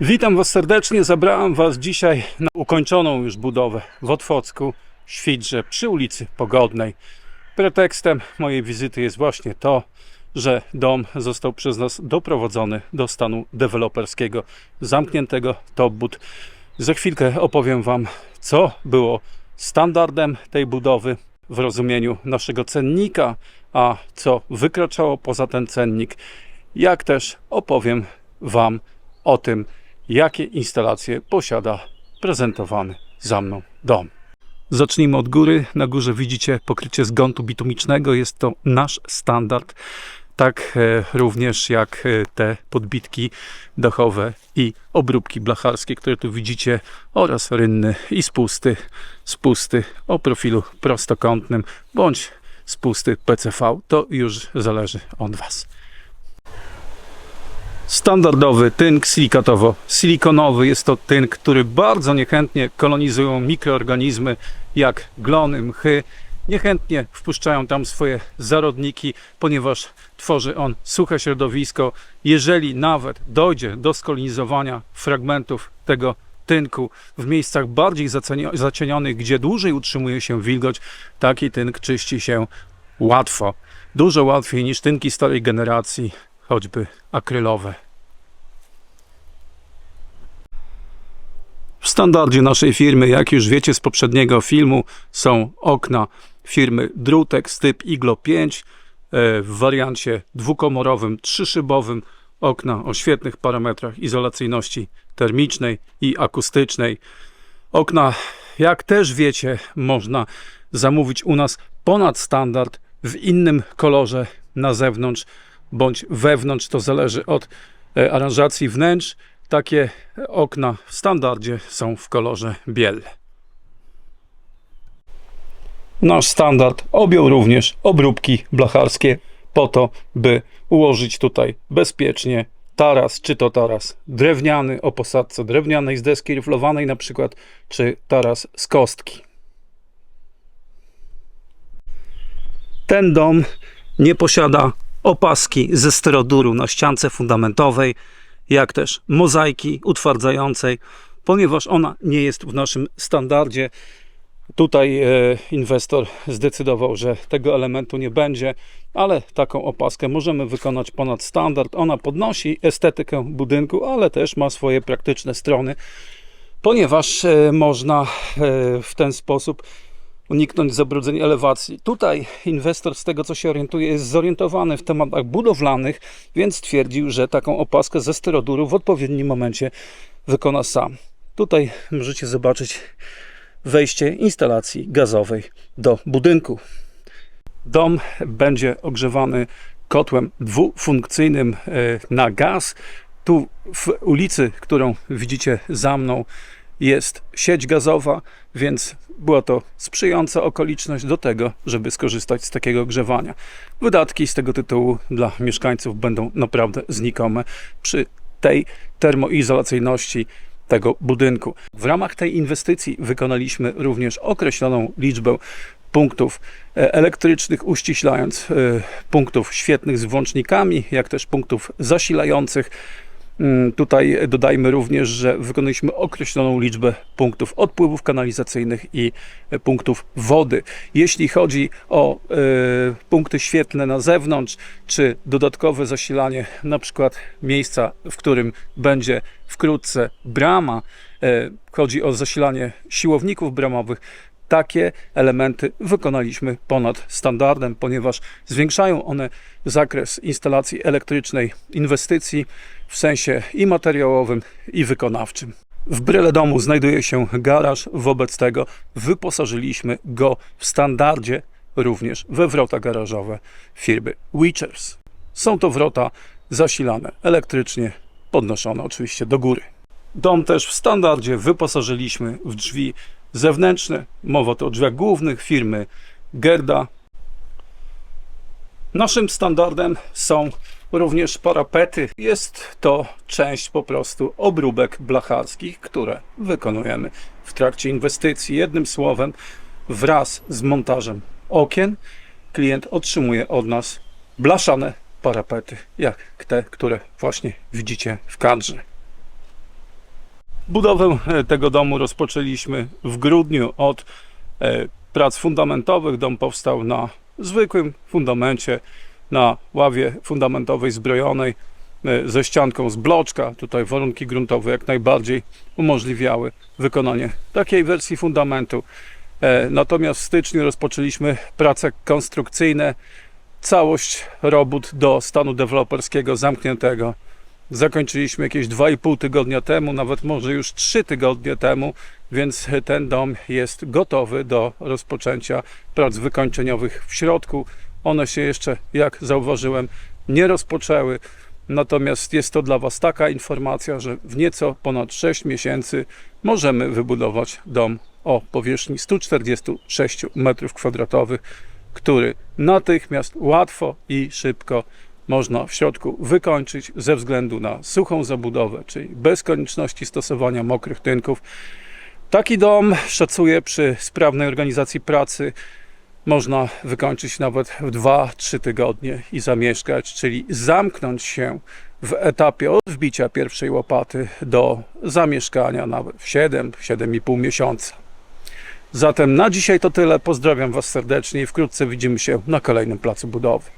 Witam Was serdecznie. Zabrałem Was dzisiaj na ukończoną już budowę w Otwocku, Świdrze, przy ulicy Pogodnej. Pretekstem mojej wizyty jest właśnie to, że dom został przez nas doprowadzony do stanu deweloperskiego, zamkniętego top but. Za chwilkę opowiem Wam, co było standardem tej budowy w rozumieniu naszego cennika, a co wykraczało poza ten cennik, jak też opowiem Wam o tym, jakie instalacje posiada prezentowany za mną dom. Zacznijmy od góry. Na górze widzicie pokrycie z gontu bitumicznego. Jest to nasz standard. Tak e, również jak e, te podbitki dachowe i obróbki blacharskie, które tu widzicie, oraz rynny i spusty, spusty o profilu prostokątnym bądź spusty PCV. To już zależy od Was. Standardowy tynk silikatowo-silikonowy jest to tynk, który bardzo niechętnie kolonizują mikroorganizmy jak glony, mchy. Niechętnie wpuszczają tam swoje zarodniki, ponieważ tworzy on suche środowisko. Jeżeli nawet dojdzie do skolonizowania fragmentów tego tynku w miejscach bardziej zacienionych, gdzie dłużej utrzymuje się wilgoć, taki tynk czyści się łatwo. Dużo łatwiej niż tynki starej generacji, choćby akrylowe. W standardzie naszej firmy, jak już wiecie z poprzedniego filmu, są okna firmy Drutex typ Iglo 5 e, w wariancie dwukomorowym, trzyszybowym. Okna o świetnych parametrach izolacyjności termicznej i akustycznej. Okna, jak też wiecie, można zamówić u nas ponad standard w innym kolorze na zewnątrz bądź wewnątrz. To zależy od e, aranżacji wnętrz. Takie okna w standardzie są w kolorze biel. Nasz standard objął również obróbki blacharskie po to, by ułożyć tutaj bezpiecznie taras, czy to taras drewniany o posadce drewnianej z deski riflowanej na przykład, czy taras z kostki. Ten dom nie posiada opaski ze steroduru na ściance fundamentowej, jak też mozaiki utwardzającej, ponieważ ona nie jest w naszym standardzie. Tutaj e, inwestor zdecydował, że tego elementu nie będzie, ale taką opaskę możemy wykonać ponad standard. Ona podnosi estetykę budynku, ale też ma swoje praktyczne strony, ponieważ e, można e, w ten sposób uniknąć zabrudzeń elewacji. Tutaj inwestor, z tego co się orientuje, jest zorientowany w tematach budowlanych, więc stwierdził, że taką opaskę ze steroduru w odpowiednim momencie wykona sam. Tutaj możecie zobaczyć wejście instalacji gazowej do budynku. Dom będzie ogrzewany kotłem dwufunkcyjnym e, na gaz. Tu w ulicy, którą widzicie za mną, jest sieć gazowa, więc była to sprzyjająca okoliczność do tego, żeby skorzystać z takiego ogrzewania. Wydatki z tego tytułu dla mieszkańców będą naprawdę znikome przy tej termoizolacyjności tego budynku. W ramach tej inwestycji wykonaliśmy również określoną liczbę punktów e, elektrycznych, uściślając e, punktów świetnych z włącznikami, jak też punktów zasilających. Mm, Tutaj dodajmy również, że wykonaliśmy określoną liczbę punktów odpływów kanalizacyjnych i e, punktów wody. Jeśli chodzi o e, punkty świetlne na zewnątrz, czy dodatkowe zasilanie, na przykład miejsca, w którym będzie wkrótce brama, e, chodzi o zasilanie siłowników bramowych, takie elementy wykonaliśmy ponad standardem, ponieważ zwiększają one zakres instalacji elektrycznej inwestycji w sensie i materiałowym, i wykonawczym. W bryle domu znajduje się garaż, wobec tego wyposażyliśmy go w standardzie również we wrota garażowe firmy Witchers. Są to wrota zasilane elektrycznie, podnoszone oczywiście do góry. Dom też w standardzie wyposażyliśmy w drzwi zewnętrzne. Mowa tu o drzwiach głównych firmy Gerda. Naszym standardem są również parapety. Jest to część po prostu obróbek blacharskich, które wykonujemy w trakcie inwestycji. Jednym słowem, wraz z montażem okien, klient otrzymuje od nas blaszane parapety, jak te, które właśnie widzicie w kadrze. Budowę e, tego domu rozpoczęliśmy w grudniu od e, prac fundamentowych. Dom powstał na zwykłym fundamencie, na ławie fundamentowej zbrojonej e, ze ścianką z bloczka. Tutaj warunki gruntowe jak najbardziej umożliwiały wykonanie takiej wersji fundamentu. Natomiast w styczniu rozpoczęliśmy prace konstrukcyjne. Całość robót do stanu deweloperskiego zamkniętego zakończyliśmy jakieś 2,5 tygodnia temu, nawet może już 3 tygodnie temu, więc ten dom jest gotowy do rozpoczęcia prac wykończeniowych w środku. One się jeszcze, jak zauważyłem, nie rozpoczęły. Natomiast jest to dla Was taka informacja, że w nieco ponad 6 miesięcy możemy wybudować dom o powierzchni 146 m2, który natychmiast, łatwo i szybko można w środku wykończyć ze względu na suchą zabudowę, czyli bez konieczności stosowania mokrych tynków. Taki dom szacuję przy sprawnej organizacji pracy można wykończyć nawet w 2-3 tygodnie i zamieszkać, czyli zamknąć się w etapie od wbicia pierwszej łopaty do zamieszkania nawet w 7-7,5 miesiąca. Zatem na dzisiaj to tyle. Pozdrawiam Was serdecznie i wkrótce widzimy się na kolejnym placu budowy.